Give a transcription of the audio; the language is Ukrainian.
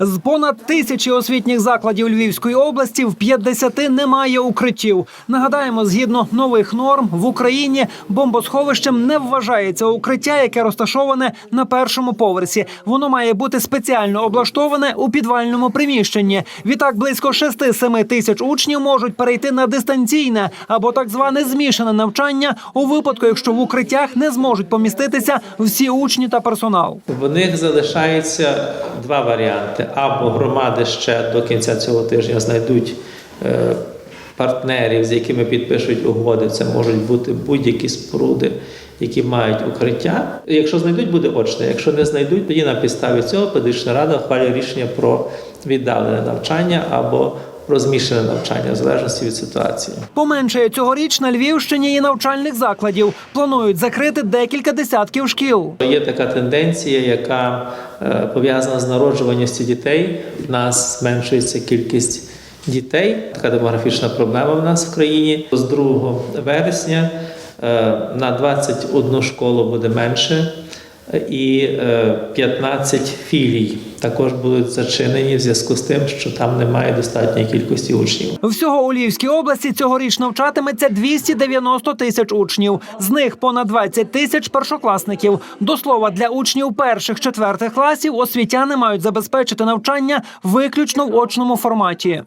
З понад тисячі освітніх закладів Львівської області в 50 немає укриттів. Нагадаємо, згідно нових норм в Україні бомбосховищем не вважається укриття, яке розташоване на першому поверсі. Воно має бути спеціально облаштоване у підвальному приміщенні. Відтак близько 6-7 тисяч учнів можуть перейти на дистанційне або так зване змішане навчання у випадку, якщо в укриттях не зможуть поміститися всі учні та персонал. В них залишається два варіанти: або громади ще до кінця цього тижня знайдуть е, партнерів, з якими підпишуть угоди. Це можуть бути будь-які споруди, які мають укриття. Якщо знайдуть, буде очне. Якщо не знайдуть, тоді на підставі цього педагогічна рада ухвалює рішення про віддалене навчання або про змішане навчання в залежності від ситуації. Поменшає цьогоріч на Львівщині і навчальних закладів. Планують закрити декілька десятків шкіл. Є така тенденція, яка е, пов'язана з народжуваністю дітей. У нас зменшується кількість дітей. Така демографічна проблема в нас в країні. З 2 вересня е, на 21 школу буде менше. Е, І е, 15 філій також будуть зачинені в зв'язку з тим, що там немає достатньої кількості учнів. Всього у Львівській області цьогоріч навчатиметься 290 тисяч учнів. З них понад 20 тисяч першокласників. До слова, для учнів перших четвертих класів освітяни мають забезпечити навчання виключно в очному форматі.